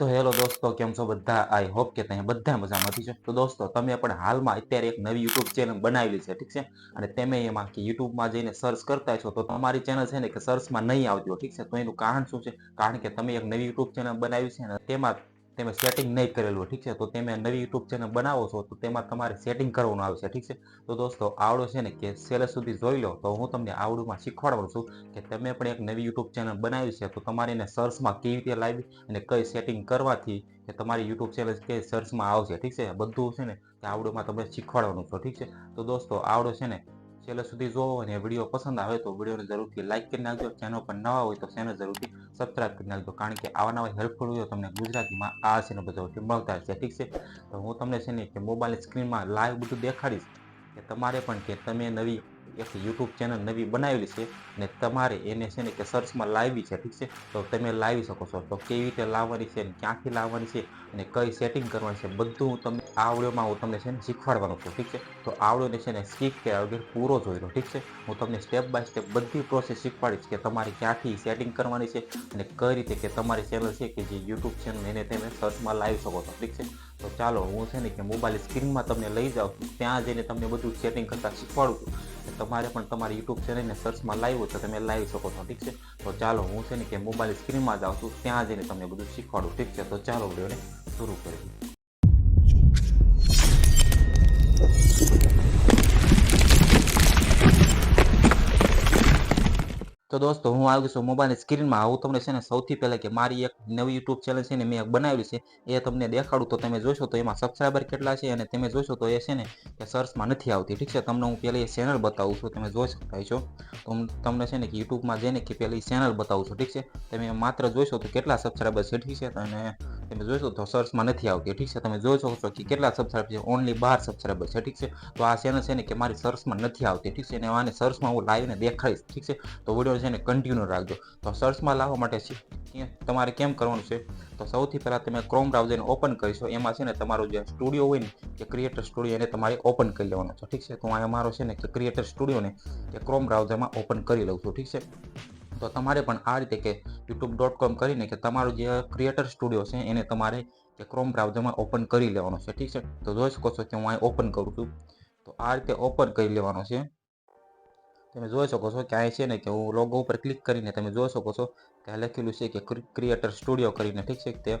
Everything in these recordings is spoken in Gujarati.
તો હેલો દોસ્તો, કેમ છો બધા? આઈ હોપ કે તમે બધા મજામાંથી છો. તો દોસ્તો, તમે પણ હાલમાં અત્યારે એક નવી યુટ્યુબ ચેનલ બનાવેલી છે, ઠીક છે? અને તમે એમાં કે યુટ્યુબમાં જઈને સર્ચ કરતા છો, તો તમારી ચેનલ છે ને કે સર્ચમાં નહીં આવતી ઠીક છે? તો એનું કારણ શું છે? કારણ કે તમે એક નવી યુટ્યુબ ચેનલ બનાવી છે અને તેમાં તમે સેટિંગ નહીં કરેલું ઠીક છે? તો તમે નવી યુટ્યુબ ચેનલ બનાવો છો, તો તેમાં તમારે સેટિંગ કરવાનું આવશે ઠીક છે? તો દોસ્તો, આવડો છે ને કે છેલ્લે સુધી જોઈ લો, તો હું તમને આવડુંમાં શીખવાડવાનું છું કે તમે પણ એક નવી યુટ્યુબ ચેનલ બનાવી છે, તો તમારે એને સર્ચમાં કેવી રીતે લાવી અને કઈ સેટિંગ કરવાથી કે તમારી યુટ્યુબ ચેનલ કે સર્ચમાં આવશે, ઠીક છે? બધું છે ને આવડોમાં તમને શીખવાડવાનું છો, ઠીક છે? તો દોસ્તો, આવડો છે ને છેલ્લે સુધી જોવો અને વીડિયો પસંદ આવે તો વિડીયોને જરૂરથી લાઇક કરી નાખજો. ચેનલ પર નવા હોય તો ચેનલ જરૂરથી સબસ્ક્રાઇબ કરી નાખજો. કારણ કે આવા નવા હેલ્પફુલ વીડિયો તમને ગુજરાતીમાં આ છે ને બધો મળતા હશે. ઠીક છે? તો હું તમને છે ને કે મોબાઈલ સ્ક્રીનમાં લાઈવ બધું દેખાડીશ કે તમારે પણ કે તમે નવી એક યુટ્યુબ ચેનલ નવી બનાવેલી છે અને તમારે એને છે ને કે સર્ચમાં લાવી છે, ઠીક છે? તો તમે લાવી શકો છો. તો કેવી રીતે લાવવાની છે ક્યાંથી લાવવાની છે અને કઈ સેટિંગ કરવાની છે બધું હું તમને આ વિડીયોમાં હું તમને છે ને શીખવાડવાનું છું, ઠીક છે? તો આવડોને છે ને સ્કીપ કર્યા વગર પૂરો જોઈ લો, ઠીક છે? હું તમને સ્ટેપ બાય સ્ટેપ બધી પ્રોસેસ શીખવાડીશ કે તમારે ક્યાંથી સેટિંગ કરવાની છે અને કઈ રીતે કે તમારી ચેનલ છે કે જે યુટ્યુબ ચેનલ એને તમે સર્ચમાં લાવી શકો છો, ઠીક છે? તો ચાલો હું છે ને કે મોબાઈલ સ્ક્રીનમાં તમને લઈ જાઉં ત્યાં જઈને તમને બધું સેટિંગ કરતાં શીખવાડું છું. કે તમારે પણ તમારી યુટ્યુબ ચેનલને સર્ચમાં લાવ્યું તો તમે લાવી શકો છો, ઠીક છે? તો ચાલો હું છે ને કે મોબાઈલ સ્ક્રીનમાં જાઉં છું, ત્યાં જઈને તમને બધું શીખવાડું, ઠીક છે? તો ચાલો વિડીયોને શરૂ કરીએ. તો દોસ્તો, હું આવી છું મોબાઈલ સ્ક્રીનમાં. આવું તમને છે ને સૌથી પહેલાં કે મારી એક નવી યુટ્યુબ ચેનલ છે ને મેં એક બનાવેલી છે, એ તમને દેખાડું. તો તમે જોશો તો એમાં સબસ્ક્રાઈબર કેટલા છે અને તમે જોશો તો એ છે ને કે સર્ચમાં નથી આવતી. ઠીક છે? તમને હું પહેલાં એ ચેનલ બતાવું છું, તમે જોઈ શકતા છો તો તમને છે ને કે યુટ્યુબમાં જઈને કે પહેલી ચેનલ બતાવું છું. ઠીક છે? તમે માત્ર જોઈશો તો કેટલા સબસ્ક્રાઈબર છે? ઠીક છે? અને તમે જોશો તો સર્ચમાં નથી આવતી. ઠીક છે, તમે જોઈ શકો છો કે કેટલા સબસ્ક્રાઈબ છે? ઓનલી બાર સબસ્ક્રાઈબર છે, ઠીક છે? તો આ ચેનલ છે ને કે મારી સર્ચમાં નથી આવતી, ઠીક છે? અને આને સર્ચમાં હું લાવીને દેખાડીશ, ઠીક છે? તો વીડિયો છે ને કન્ટિન્યુ રાખજો. તો સર્ચમાં લાવવા માટે તમારે કેમ કરવાનું છે? તો સૌથી પહેલાં તમે ક્રોમ બ્રાઉઝરને ઓપન કરીશો. એમાં છે ને તમારો જે સ્ટુડિયો હોય ને કે ક્રિએટર સ્ટુડિયો એને તમારે ઓપન કરી લેવાનો છે, ઠીક છે? તો આ મારો છે ને કે ક્રિએટર સ્ટુડિયોને કે ક્રોમ બ્રાઉઝરમાં ઓપન કરી લઉં છું, ઠીક છે? તો તમારે પણ આ રીતે કે યુટ્યુબ ડોટ કોમ કરીને કે તમારું જે ક્રિએટર સ્ટુડિયો છે એને તમારે કે ક્રોમ બ્રાઉઝરમાં ઓપન કરી લેવાનો છે. ઠીક છે? તો જોઈ શકો છો કે હું અહીં ઓપન કરું છું. તો આ રીતે ઓપન કરી લેવાનો છે. તમે જોઈ શકો છો કે અહીં છે ને કે હું લોગો ઉપર ક્લિક કરીને તમે જોઈ શકો છો કે લખેલું છે કે ક્રિએટર સ્ટુડિયો કરીને. ઠીક છે? તે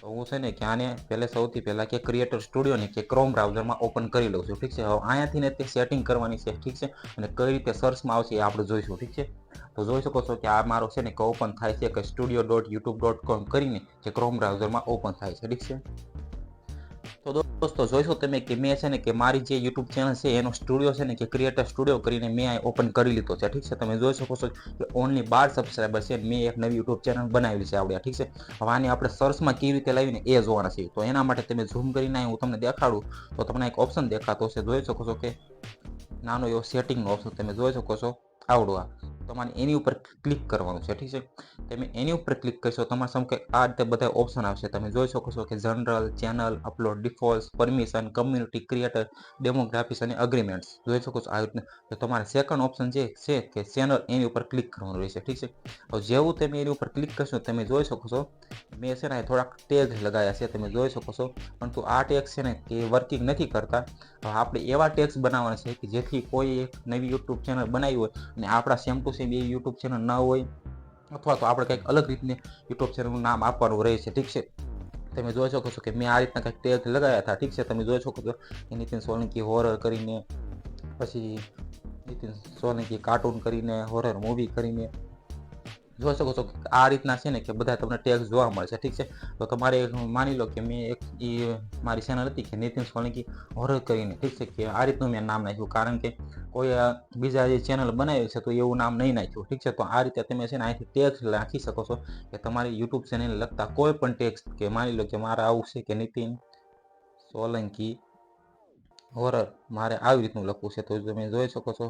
તો હું છે ને કે આને પહેલે સૌથી પહેલાં કે ક્રિએટર સ્ટુડિયોને કે ક્રોમ બ્રાઉઝરમાં ઓપન કરી લઉં છું, ઠીક છે? હવે અહીંયાથી ને તે સેટિંગ કરવાની છે, ઠીક છે? અને કઈ રીતે સર્ચમાં આવશે એ આપણે જોઈશું, ઠીક છે? તો જોઈ શકો છો કે આ મારો છે ને કે ઓપન થાય છે, કે studio dot YouTube dot com કરીને જે ક્રોમ બ્રાઉઝરમાં ઓપન થાય છે, ઠીક છે? તો દોસ્તો જોઈશો તમે કે મેં છે ને કે મારી જે યુટ્યુબ ચેનલ છે, એનો સ્ટુડિયો છે ને કે ક્રિએટર સ્ટુડિયો કરીને મેં અહીં ઓપન કરી લીધો છે. ઠીક છે? તમે જોઈ શકો છો કે ઓનલી બાર સબસ્ક્રાઈબર છે મેં એક નવી યુટ્યુબ ચેનલ બનાવેલી છે આવડ્યા ઠીક છે? હવે આની આપણે સર્ચમાં કેવી રીતે લાવીને એ જોવાના છે. તો એના માટે તમે ઝૂમ કરીને હું તમને દેખાડું. તો તમને એક ઓપ્શન દેખાતો છે જોઈ શકો છો કે નાનો એવો સેટિંગનો ઓપ્શન તમે જોઈ શકો છો. આવડો આ. તમારે એની ઉપર ક્લિક કરવાનું છે, ઠીક છે? તમે એની ઉપર ક્લિક કરશો, તમારા સામે આ રીતે બધા ઓપ્શન આવશે. તમે જોઈ શકો છો કે general channel upload default permission community creator demographics અને અગ્રીમેન્ટ્સ જોઈ શકો છો આ રીતના. તો તમારે સેકન્ડ ઓપ્શન જે છે કે ચેનલ એની ઉપર ક્લિક કરવાનું રહેશે, ઠીક છે? હવે જેવું તમે એની ઉપર ક્લિક કરશો, તમે જોઈ શકો છો, મેં છે ને થોડાક ટેગ લગાવ્યા છે, તમે જોઈ શકો છો. પરંતુ આ ટેક્સ છે ને એ વર્કિંગ નથી કરતા. હવે આપણે એવા ટેક્સ બનાવવાના છે કે જેથી કોઈ એક નવી યુટ્યુબ ચેનલ બનાવી હોય અને આપણા સેમ ટુ સેમ એ યુટ્યુબ ચેનલ ન હોય, અથવા તો આપણે કંઈક અલગ રીતની યુટ્યુબ ચેનલનું નામ આપવાનું રહે છે, ઠીક છે? તમે જોઈ શકો છો કે મેં આ રીતના કંઈક ટેગ લગાવ્યા હતા, ઠીક છે? તમે જોઈ શકો છો કે નીતિન સોલંકી હોરર કરીને, પછી નીતિન સોલંકી કાર્ટૂન કરીને હોરર મૂવી કરીને જોઈ શકો છો આ રીતના છે ને કે બધા તમને ટેક્સ જોવા મળશે, ઠીક છે? તો તમારે માની લો કે મેં એક એ મારી ચેનલ હતી કે નીતિન સોલંકી હોરર કરીને, ઠીક છે? કે આ રીતનું મેં નામ નાખ્યું. કારણ કે કોઈ બીજા જે ચેનલ બનાવી છે તો એવું નામ નહીં નાખ્યું, ઠીક છે? તો આ રીતે તમે છે ને અહીંથી ટેક્સ નાખી શકો છો કે તમારી યુટ્યુબ ચેનલ લગતા કોઈ પણ ટેક્સ કે માની લો કે મારા આવું છે કે નીતિન સોલંકી હોરર મારે આવી રીતનું લખવું છે. તો તમે જોઈ શકો છો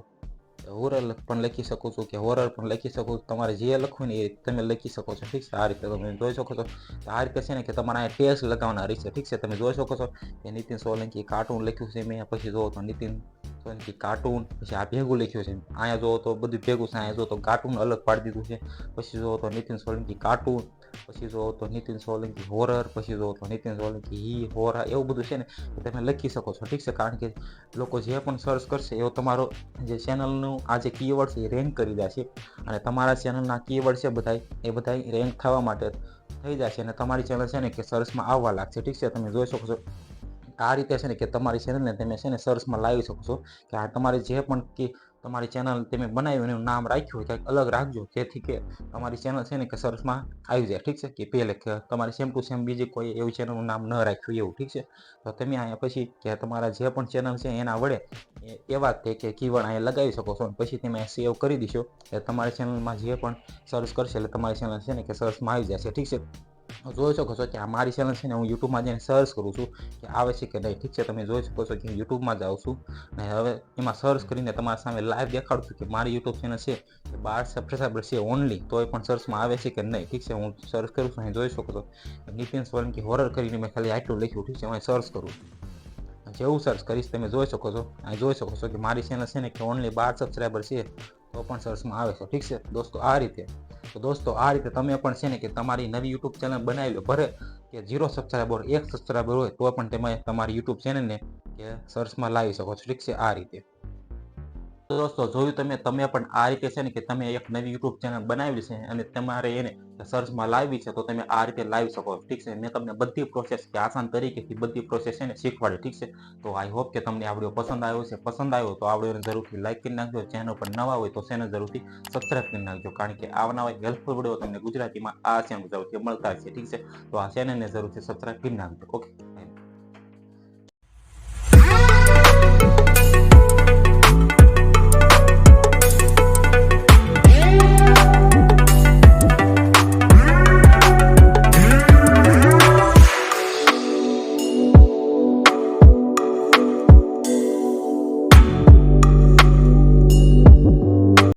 હોરર પણ લખી શકો છું કે હોરર પણ લખી શકો છો. તમારે જે લખવું ને એ તમે લખી શકો છો. ઠીક છે? આ રીતે તમે જોઈ શકો છો. તો આ રીતે છે ને કે તમારે અહીંયા ટેસ્ટ લગાવવાના રહેશે. ઠીક છે? તમે જોઈ શકો છો કે નીતિન સોલંકી કાર્ટૂન લખ્યું છે મેં. પછી જોવો તો નીતિન સોલંકી કાર્ટૂન, પછી આ ભેગું લખ્યું છે. અહીંયા જોવો તો બધું ભેગું છે. અહીંયા જો તો કાર્ટૂન અલગ પાડી દીધું છે. પછી જોવો તો નીતિન સોલંકી કાર્ટૂન પછી જો તો નીતિન સોલંકી હોરર પછી જો તો નીતિન સોલંકી હી હોરા એવું બધું છે ને તમે લખી શકો છો, ઠીક છે? કારણ કે લોકો જે પણ સર્ચ કરશે, એવો તમારો જે ચેનલનું આ જે કીવર્ડ છે, એ રેન્ક કરી દેશે. અને તમારા ચેનલના કીવર્ડ છે બધાય, એ બધાય રેન્ક થવા માટે થઈ જશે. અને તમારી ચેનલ છે ને કે સર્ચમાં આવવા લાગશે, ઠીક છે? તમે જોઈ શકો છો. આ રીતે છે ને કે તમારી ચેનલને તમે છે ને સર્ચમાં લાવી શકો છો કે આ તમારી જે પણ કે તમારી ચેનલ તમે બનાવ્યું એનું નામ રાખ્યું કંઈક અલગ રાખજો, જેથી કે તમારી ચેનલ છે ને કે સર્ચમાં આવી જાય, ઠીક છે? કે પહેલે તમારી સેમ ટુ સેમ બીજી કોઈ એવી ચેનલનું નામ ન રાખ્યું એવું, ઠીક છે? તો તમે અહીંયા પછી કે તમારા જે પણ ચેનલ છે એના વડે એવા તે કે કીવર્ડ અહીંયા લગાવી શકો છો અને પછી તમે સેવ કરી દીશો. એટલે તમારી ચેનલમાં જે પણ સર્ચ કરશે એટલે તમારી ચેનલ છે ને કે સર્ચમાં આવી જશે, ઠીક છે? જોઈ શકો છો કે આ મારી ચેનલ છે ને હું યુટ્યુબમાં જઈને સર્ચ કરું છું કે આવે છે કે નહીં. ઠીક છે, તમે જોઈ શકો છો કે હું યુટ્યુબમાં જાઉં છું અને હવે એમાં સર્ચ કરીને તમારા સામે લાઈવ દેખાડું છું કે મારી યુટ્યુબ ચેનલ છે કે બાર સબસ્ક્રાઈબર છે ઓનલી તોય પણ સર્ચમાં આવે છે કે નહીં. ઠીક છે, હું સર્ચ કરું છું અહીં જોઈ શકો છો. ડિફેન્સ વર્લ્ડ કે હોરર કરીને મેં ખાલી આટલું લખ્યું, ઠીક છે, હું સર્ચ કરું જેવું સર્ચ કરીશ તમે જોઈ શકો છો. અહીં જોઈ શકો છો કે મારી ચેનલ છે ને કે ઓનલી બાર સબસ્ક્રાઈબર છે. તો પણ સર્ચમાં આવે છે. ઠીક છે? દોસ્તો, આ રીતે. તો દોસ્તો, આ રીતે તમે પણ છે ને કે તમારી નવી યુટ્યુબ ચેનલ બનાવી લો. ભલે કે ઝીરો સબસ્ક્રાઈબર એક સબસ્ક્રાઈબર હોય, તો પણ તમે તમારી યુટ્યુબ ચેનલને કે સર્ચમાં લાવી શકો છો. ઠીક છે? આ રીતે. દોસ્તો, જોયું તમે તમે પણ આ રીતે છે ને કે તમે એક નવી યુટ્યુબ ચેનલ બનાવી છે અને તમારે એને સર્ચમાં લાવવી છે, તો તમે આ રીતે લાવી શકો, ઠીક છે? મેં તમને બધી પ્રોસેસ કે આસાન તરીકેથી બધી પ્રોસેસ છે ને શીખવાડી, ઠીક છે? તો આઈ હોપ કે તમને આ પસંદ આવ્યો છે પસંદ આવ્યો તો આ વિડીયોને જરૂરથી લાઇક કરી નાખજો. ચેનલ પર નવા હોય તો ચેનલ જરૂરથી સબસ્ક્રાઇબ કરી નાખજો. કારણ કે આવા નવા હેલ્પફુલ વીડિયો તમને ગુજરાતીમાં આ ચેનલ જરૂરથી મળતા છે, ઠીક છે? તો આ ચેનલને જરૂરથી સબસ્ક્રાઇબ કરી નાખજો ઓકે